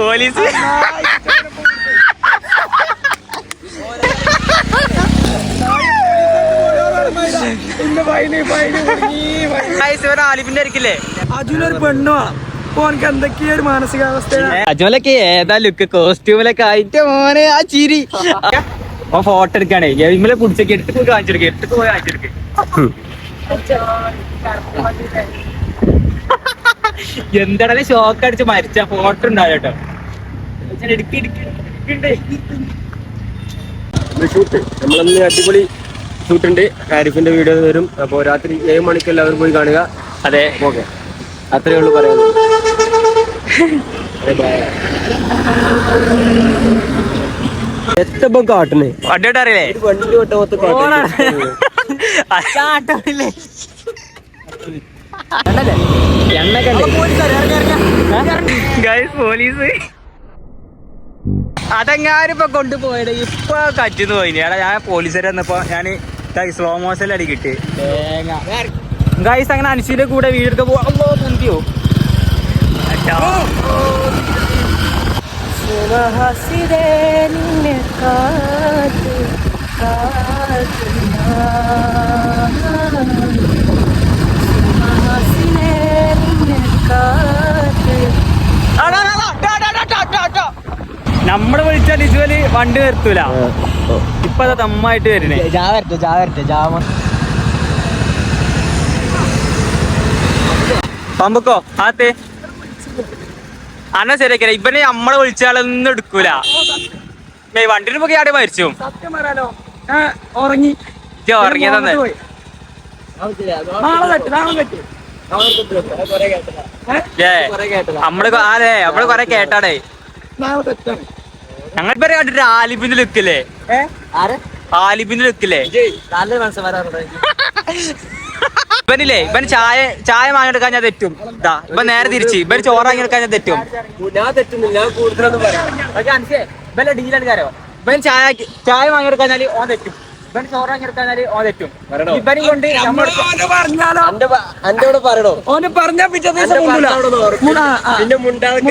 Police. ആലിഫിന്റെ ആയിരിക്കില്ലേ അതിനൊരു പെണ്ണു ഓനക്ക് എന്തൊക്കെയോ ഒരു മാനസികാവസ്ഥയാണ്. അജ്മലൊക്കെ ഏതാ ലുക്ക് കോസ്റ്റ്യൂമിലൊക്കെ ആയിട്ട് മോനെ ആ ചിരി. ഓ ഫോട്ടോ എടുക്കാണേ. ഗെയിമിലെ കുടിച്ചൊക്കെ എടുത്ത് പോയി കാണിച്ചെടുക്കുക എടുത്ത് പോയി കാണിച്ചെടുക്കുക എന്താണ് ഷോക്ക് അടിച്ച് മരിച്ച? ഫോട്ടോ ഉണ്ടാവും കേട്ടോ ഷൂട്ട് നമ്മളന്ന് അടിപൊളി ഷൂട്ടുണ്ട് ഹാരിഫിന്റെ വീഡിയോ വരും. അപ്പോൾ രാത്രി ഏഴ് മണിക്ക് എല്ലാവരും പോയി കാണുക. അതെ. ഓക്കെ. അത്രയേ ഉള്ളൂ പറയാം എത്തപ്പം വണ്ടിയോട്ട് അറിയില്ലേ? വണ്ടി കാട്ടില്ലേ പോലീസ് അതെങ്ങാനും ഇപ്പൊ കൊണ്ടുപോയത്. ഇപ്പൊ കറ്റുന്നു പോയിന് എടാ ഞാൻ പോലീസുകാരെ വന്നപ്പോ ഞാൻ സ്ലോ മോഷൻ അടി കിട്ടി. ഗൈസ് അങ്ങനെ അനുശീലിന്റെ കൂടെ വീടെടുക്ക പോവാ. മുന്തിയോ നമ്മൾ വിളിച്ചാൽ ഡിജുവൽ വണ്ടി വരത്തൂല ഇപ്പൊ അത് തമ്മായിട്ട് വരുന്നേ ജാ വരട്ടെ ജാവ പമ്പക്കോ ആത്തെ. അന്ന ശരിയാക്കില്ല ഇവനെ നമ്മളെ വിളിച്ചാലൊന്നും എടുക്കൂല. വണ്ടിന് പോയി ആടെ മരിച്ചു. ഉറങ്ങി. ഇജ്ജ് ഉറങ്ങിയ തന്നെ പോയി. നാളെ തെറ്റ് നാളെ തെറ്റ് ഏ നമ്മൾ അതെ നമ്മൾ കൊറേ കേട്ടാടേ ഞങ്ങൾ ഇവരെ കണ്ടിട്ട് ആലിബിന്റെ ലുക്കില്ലേ ആലിബിന്റെ ലുക്കില്ലേ ഇവനില്ലേ ഇവൻ ചായ ചായ വാങ്ങിയെടുക്കാൻ ഞാൻ തെറ്റും. ഇതാ ഇവൻ നേരെ തിരിച്ച് ഇവൻ ചോറ് വാങ്ങിയെടുക്കാൻ ഞാൻ തെറ്റും. ഞാൻ തെറ്റുന്നില്ല ഞാൻ കൂടുതലൊന്നും പറയാം ഇവന്റെ ഡീലൽക്കാരോ ഇവൻ ചായ ചായ വാങ്ങിയെടുക്കാഞ്ഞാൽ ഓൻ തെറ്റും. ഇവൻ ഓൻ തെറ്റും? ഇവനും കൊണ്ട് പറയണോ? ഓന് പറഞ്ഞ പിറ്റേ ദിവസം. പിന്നെ മുണ്ടാക്കും.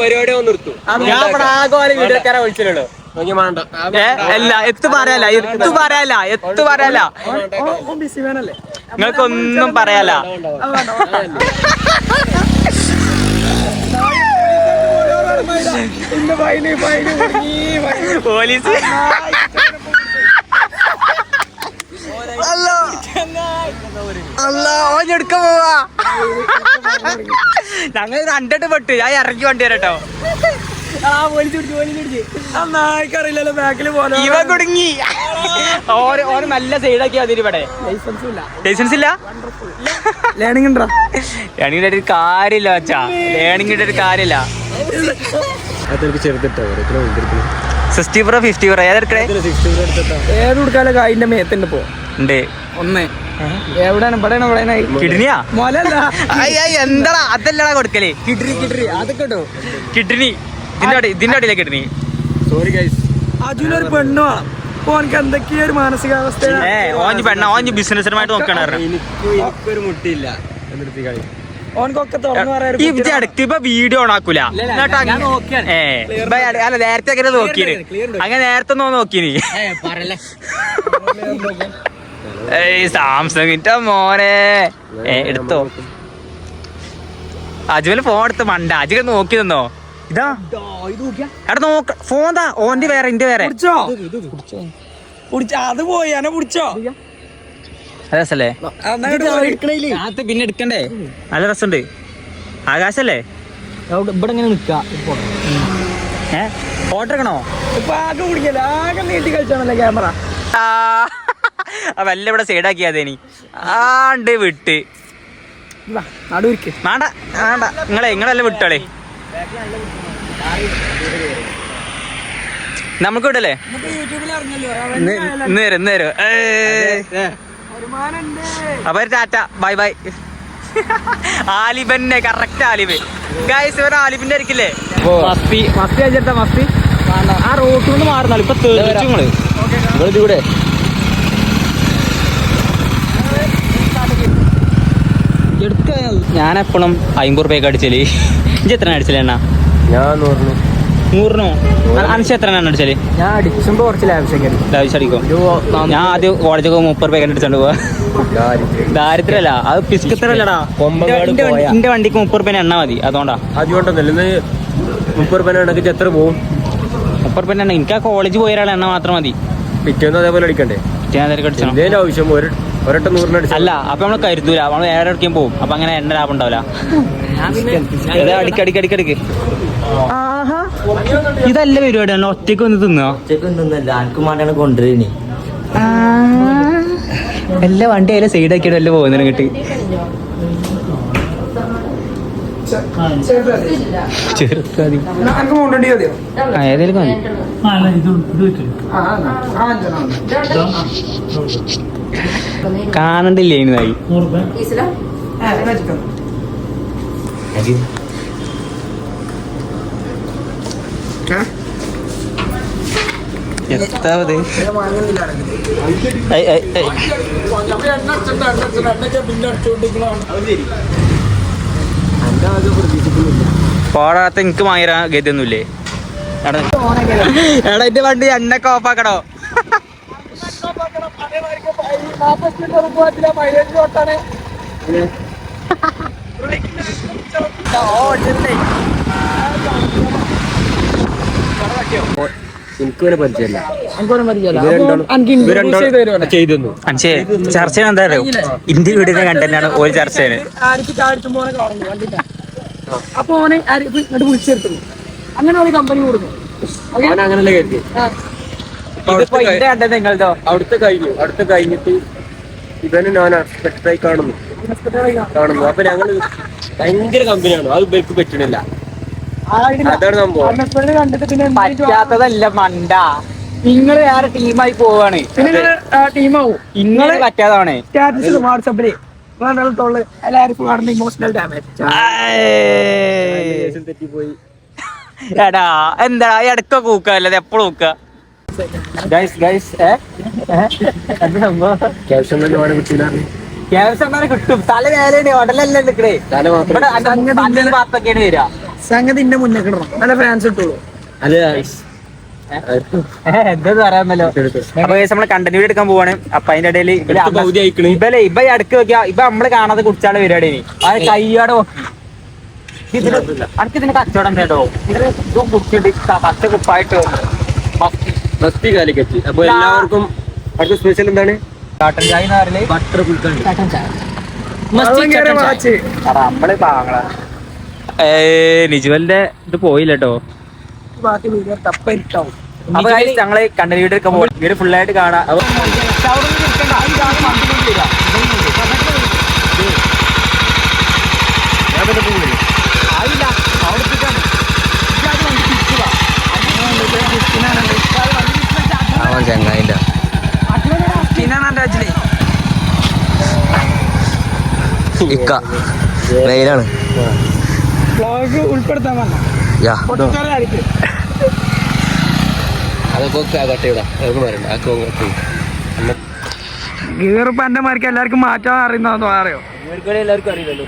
പരിപാടി നിർത്തും. ഞാൻ ഇവിടെ ആകെ പോലെ വീട്ടിലേക്കാരെ വിളിച്ചിട്ടുള്ളൂ. നോക്കി വേണ്ട. അല്ല എത്തു പറയാല എത്തു പറയാല എത്തു പറയാല നിങ്ങൾക്കൊന്നും പറയാല പോലീസ്. അല്ല ഓൻ എടുക്ക പോവാ. ഞങ്ങൾ രണ്ടിട്ട് പെട്ടു. ഞാൻ ഇറങ്ങി വണ്ടി വരട്ടോ. ബാക്കിൽ പോലെ ഇവ കുടുങ്ങി. ഓര് ഓര് നല്ല സൈഡാക്കി ലൈസൻസും ഇല്ല. ലൈസൻസ് ഇല്ല? ലേണിംഗ് ഉണ്ടോ? ലേണിംഗിന്റെ ഒരു കാര്യമില്ല വച്ചാ ലേണിംഗിന്റെ ഒരു കാര്യമില്ല. സിക്സ്റ്റി പ്രോ ഫിഫ്റ്റി പ്രോ ഏതെടുക്കണേ സിക്സ്റ്റി എടുത്തിട്ടാ? ഏത് കൊടുക്കാലോ അതിന്റെ മേത്തുണ്ട് പോ. ഉണ്ട്. ഒന്ന്. എവിടെയാണ്? ഇവിടെയാണ് ഇവിടെ കിഡ്നിയാ? മൊലല്ല എന്താടാ? അതല്ലടാ കൊടുക്കലേ. കിഡ്രി കിഡ്രി അതൊക്കെ കിഡ്നി. ഇതിന്റെ അടി ഇതിന്റെ അടിയിലെ കിഡ്നി. സോറി ഗൈസ് അജുനൊരു പെണ്ണു ഓനക്ക് എന്തൊക്കെയോ ഒരു പെണ്ണ ഓഞ്ഞ് ബിസിനസ്സുമായിട്ട് നോക്കണ എനിക്ക് എനിക്കൊരു മുട്ടിയില്ല. എന്നിട്ട് കളി വീഡിയോ ഓൺ ആക്കൂല. അല്ല നേരത്തെ അങ്ങനെ നോക്കീന്? അങ്ങനെ നേരത്തെ ഒന്ന് നോക്കീന്. ഏയ് സാംസങ്ങിന്റെ മോനെ. ഏ എടുത്തോ. അജുവിന് ഫോൺ എടുത്ത് മണ്ട. അജുക നോക്കി നിന്നോ. ഇതാ. എടാ നോക്ക. ഫോൺ താ. ഓന്റെ വേറെ ഇന്റെ വേറെ. പിടിച്ചോ പിടിച്ചോ അത് പോയി എന്നെ പിടിച്ചോ രസല്ലേ. പിന്നെ എടുക്കണ്ടേ? നല്ല രസമുണ്ട്. ആകാശല്ലേ? ഇവിടെ ഇങ്ങനെ നിക്കാ ഏ? ഫോട്ടോ എടുക്കണോ? ഇപ്പൊ ആകെ കുടിക്കല്ലേ? ആകെ നീട്ടി കളിച്ചാണല്ലേ ക്യാമറ? ആ വല്ല ഇവിടെ സൈഡാക്കിയാതേനി ആണ്ട് വിട്ട്. വേണ്ട വേണ്ട നിങ്ങളെ നിങ്ങളെല്ലാം വിട്ടോളേ. നമുക്ക് വിടല്ലേ? യൂട്യൂബിൽ അറിഞ്ഞല്ലോ ഇന്ന് വരും ഇന്ന് വരും. ഏയ്. അപ്പൊ Tata. Bye bye. ആലിബന്നെ correct ആലിബ്. Guys ഇവർ ആലിബിന്റെ ആയിരിക്കില്ലേ മസ്തി മസ്തി അയച്ചെടുത്ത മസ്തി ആ റോട്ടിൽ നിന്ന് മാറുന്നാലും ഇപ്പൊ തെളിച്ചു നിങ്ങൾ നിങ്ങളിവിടെ ഞാൻ എപ്പോഴും അമ്പത് റുപ്യക്ക് അടിച്ചൽ. ഇഞ്ചി എത്ര അടിച്ചല്ലേ എണ്ണ ഞാൻ നൂറിന്. നൂറിനോ? അനശ് എത്ര എണ്ണ അടിച്ചാൽ? ഞാൻ അടിച്ചുമ്പോ കുറച്ച് കയറി ലാവിഷ് അടിക്കും ഞാൻ ആദ്യം കോളേജൊക്കെ മുപ്പത് രൂപ അടിച്ചോണ്ട് പോവാ. ദാരിദ്ര്യല്ല അത് പിസ്കത്തരല്ലടാ. എന്റെ വണ്ടിക്ക് മുപ്പത് റുപ്യ എണ്ണ മതി അതുകൊണ്ടാ. അതുകൊണ്ടൊന്നല്ല മുപ്പത് റുപ്യ എത്ര പോവും? മുപ്പത് എണ്ണ. എനിക്ക് ആ കോളേജ് പോയ ഒരാൾ എണ്ണ മാത്രം മതി. പിറ്റേന്ന് അതേപോലെ അടിക്കണ്ടേ? ഞാൻ അതേപോലെ എന്തേലും ആവശ്യം ഒരു ഒരട്ടം നൂറിന് അടിച്ചാൽ അല്ല അപ്പൊ നമ്മൾ കരുതൂല നമ്മൾ വേറെ അടിക്കാൻ പോകും അപ്പൊ അങ്ങനെ എണ്ണ ലാഭം ഉണ്ടാവില്ല അടിക്ക് അടിക്ക് അടിക്ക് അടിക്ക് ഇതല്ല പരിപാടിയാണ് ഒറ്റയ്ക്ക് ഒന്ന് തിന്നോ ഉച്ചക്കൊന്നല്ല ആർക്കും വേണ്ടിയാണ് കൊണ്ടുവരുന്നേ എല്ലാ വണ്ടി അതിലെ സൈഡ് ആക്കിയിട്ട് എല്ലാം പോകുന്നതിന് കിട്ടി ചെറുക്കാതി ഏതെങ്കിലും കാണണ്ടില്ലേ ഇനിതായി എത്താവത്. ഐ, ഐ, ഐ. പോടാത്ത എനിക്ക് വാങ്ങിയാ ഗതിയൊന്നുമില്ലേ. എടാ എടാ എന്റെ വണ്ടി എണ്ണൊക്കെ ഓഫാക്കടോ തന്നു. അൻഷേ ചർച്ച എന്താ അറിയോ? ഇന്ത്യ വീടിന്റെ കണ്ടന്നാണ് ഒരു ചർച്ചയാണ് അപ്പൊ ഓനെ ഇങ്ങോട്ട് വിളിച്ചെടുത്തു. അങ്ങനെ ഒരു കമ്പനി കൊടുക്കും അങ്ങനെ അങ്ങനല്ലേ കരുതി അവിടുത്തെ കഴിഞ്ഞു. അവിടുത്തെ കഴിഞ്ഞിട്ട് ഇവന് ഞാൻ ആയി കാണുന്നു. കാണുന്നു. അപ്പൊ ഞങ്ങൾ ഭയങ്കര കമ്പനിയാണ് അത് ഇവർക്ക് പറ്റണില്ല. അതാണ് സംഭവം. കണ്ടിട്ട് പിന്നെ പറ്റാത്തതല്ല മണ്ട. വേറെ ടീമായി പോവാണ്. ടീമാവും? ഇങ്ങൾ പറ്റാതാണ്. സ്റ്റാറ്റസ് വാട്സപ്പിൽ തൊള്ളു എല്ലാവർക്കും കാണുന്ന ഇമോഷണൽ ഡാമേജ് എടാ എന്താ ഇടക്ക കൂക്കല്ലേ എപ്പോഴും കൂക്ക ഗൈസ് ഗൈസ് ക്യാപ്ഷൻ തന്നെ വേണം കിട്ടില്ല ക്യാൻസർ കിട്ടും. തല വേലയാണ് ഉടലല്ലേ നിൽക്കണേ ഭാഗത്തൊക്കെയാണ് വരിക. സംഗതി മുന്നേ കിടണം നല്ല ഫാൻസ് കിട്ടുള്ളൂ അല്ല എന്താ പറയാമല്ലോ? അപ്പൊ നമ്മൾ കണ്ടന്റ് വീഡിയോ എടുക്കാൻ പോവാണ്. അപ്പൊ അതിന്റെ ഇടയിൽ. ഇബലെ ഇബ ഈ അടുക്ക് വെക്കാ ഇബ നമ്മൾ കാണാതെ കുടിച്ചാളെ പരിപാടി ഇനി. അത് കയ്യോടെ അടുത്ത് ഇതിന് കച്ചവടം കേട്ടോ ഇത് കുടിച്ചിട്ട് പച്ച കുപ്പായിട്ട്. മസ്തി കാലിക്കറ്റ് അപ്പൊ എല്ലാവർക്കും അടുത്ത സ്പെഷ്യൽ എന്താണ്? കാട്ടൻ ചായ ബട്ടർ പുൽക്കണ്ട് വാച്ച്. നമ്മൾ പാങ്ങളാ ഏ നിജുവലിന്റെ ഇത് പോയില്ല കേട്ടോ ബാക്കി തപ്പരിട്ടാവും അപ്പൊ ഞങ്ങൾ പോകും വീഡിയോ ഫുൾ ആയിട്ട് കാണാം. അപ്പൊ അവൻ ചങ്ങായില്ല. ഇക്ക. വെയിലാണ്. വ്ളോഗ് ഉൾപ്പെടുത്താൻ എന്റെ മാർക്ക് എല്ലാവർക്കും മാറ്റാൻ അറിയുന്നതെന്ന് അറിയോ? എല്ലാവർക്കും അറിയില്ലല്ലോ.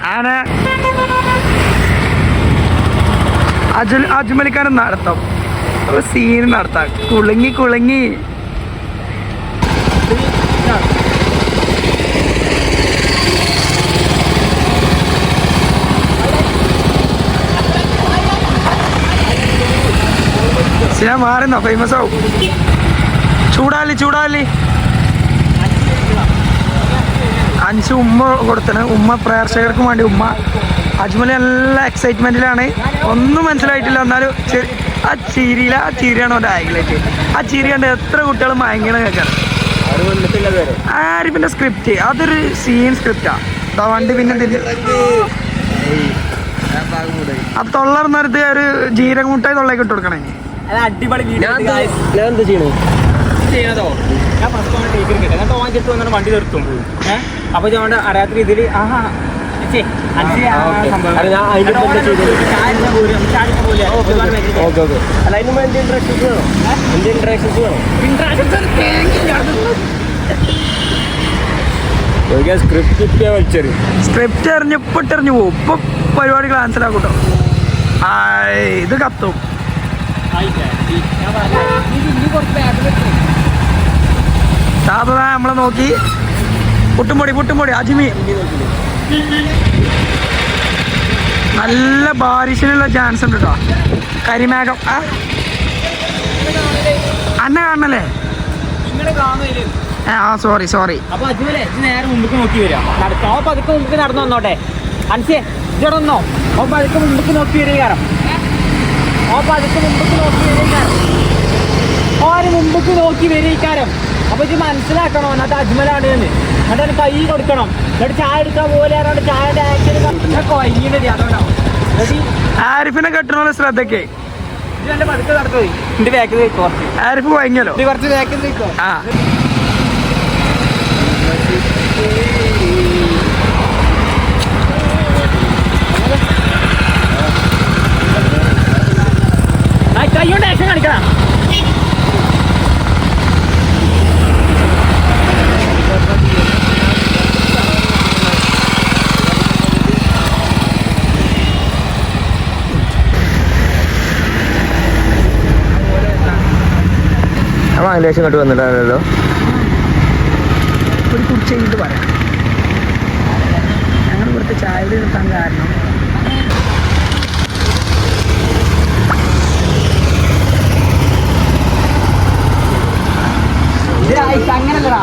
അജുൽ അജ്മലിക്കാരൻ നടത്താം. സീൻ നടത്താം കുളുങ്ങി കുളുങ്ങി. സിനിമ മാറുന്ന ഫേമസ് ആവും. ചൂടാലി ചൂടാലി. അഞ്ച് ഉമ്മ കൊടുത്തണ്. ഉമ്മ പ്രേർഷകർക്ക് വേണ്ടി ഉമ്മ. അജ്മൽ നല്ല എക്സൈറ്റ്മെന്റിലാണ് ഒന്നും മനസ്സിലായിട്ടില്ല. എന്നാലും ആ ചിരിയില ആ ചിരിയാണ് ഒരു ഹൈലൈറ്റ് ആ ചിരി കണ്ട് എത്ര കുട്ടികൾ മയങ്ങണ കേൾക്കാൻ ആരും വന്നിട്ടില്ല വേറെ ആരിപ്പിന്റെ സ്ക്രിപ്റ്റ് അതൊരു സീൻ സ്ക്രിപ്റ്റാ വണ്ടി പിന്നെ അത് തൊള്ളർന്നൊരു ഒരു ജീരക തൊള്ളേക്ക് ഇട്ട് കൊടുക്കണേ. അടിപൊളി ഞാൻ ഞാൻ എന്താ ചെയ്യണേ? ചെയ്യണതോ? ഞാൻ ഫസ്റ്റ് ഓൺ ടേക്ക് എടുക്കട്ടെ. എന്നിട്ട് ഓൻ ജസ്റ്റ് വന്നിട്ട് വണ്ടി നിർത്തും. ഏഹ് അപ്പൊ ഞാൻ അറിയാത്ത രീതിയിൽ ആഹാ. സ്ക്രിപ്റ്റ് എറിഞ്ഞ് ഇപ്പൊ ഇട്ടെറിഞ്ഞു പോകും ഇപ്പൊ പരിപാടി ക്യാൻസൽ ആക്കൂട്ടോ ഇത് കത്തും. താത്ത നമ്മളെ നോക്കി. പുട്ടുംപൊടി പുട്ടുംപൊടി അജിമി. നല്ല ബാരിഷിലുള്ള ചാൻസ് ഉണ്ട് കേട്ടോ കരിമേഘം. ആ. അന്ന കാണണല്ലേ? ആ സോറി സോറി അപ്പൊ അജ്മലെ നേരെ മുമ്പ് നോക്കി വരാം നടക്കാം. അപ്പൊ അതൊക്കെ മുമ്പ് നടന്നു വന്നോട്ടെ അൻസിയെ ഇതൊന്നോ അപ്പൊ അതൊക്കെ മുമ്പ് നോക്കി വരിക. കാരണം ഓ പതുക്കെ മുമ്പിക്ക് നോക്കി വരിക കാരണം ഓര് മുമ്പിക്ക് നോക്കി വരിക്കാരം അപ്പൊ ഇത് മനസ്സിലാക്കണം. അത് അജ്മലാണ് എന്ന്. എന്നിട്ട് കൈ കൊടുക്കണം. എന്നിട്ട് ചായ എടുക്കാൻ പോലെ കൊയ്യുന്നത് അതുകൊണ്ടാവും എന്നിട്ട് ആരിഫിനെ കെട്ടണ ശ്രദ്ധക്കെ ആരിഫ് എന്റെ കുറച്ച് എന്റെ ബാക്കിൽ വെക്കോ കുറച്ച് ആരിഫ് കൊയങ്ങലോ ഇത് കുറച്ച് ബാക്കിൽ വെക്കോ ആ കൈകൊണ്ട് ആക്ഷൻ കാണിക്കണം. അതിലേശം ഇങ്ങോട്ട് വന്നിട്ടാണല്ലോ ഒരു കുറിച്ച് കഴിഞ്ഞിട്ട് പറയാം ഞങ്ങൾ ഇവിടുത്തെ ചായ നിർത്താൻ കാരണം അങ്ങനല്ലടാ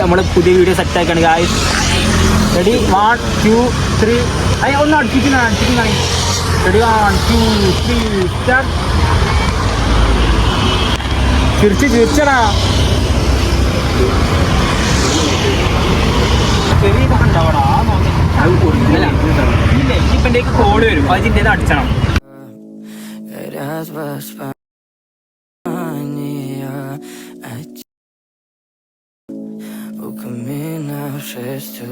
നമ്മൾ പുതിയ video set ആക്കാണ് guys ready one two three അയ്യ ഒന്ന് അടുപ്പിക്കുന്ന അടുപ്പിക്കുന്ന ready one two three start ചിരിച്ച് ചെറിയ ഉണ്ടാവടാ? ഇല്ല ഇനിയിപ്പോ എന്റെ കോൾ വരും. അത് ഇതിന്റെ അടിച്ചണം. O caminho não tu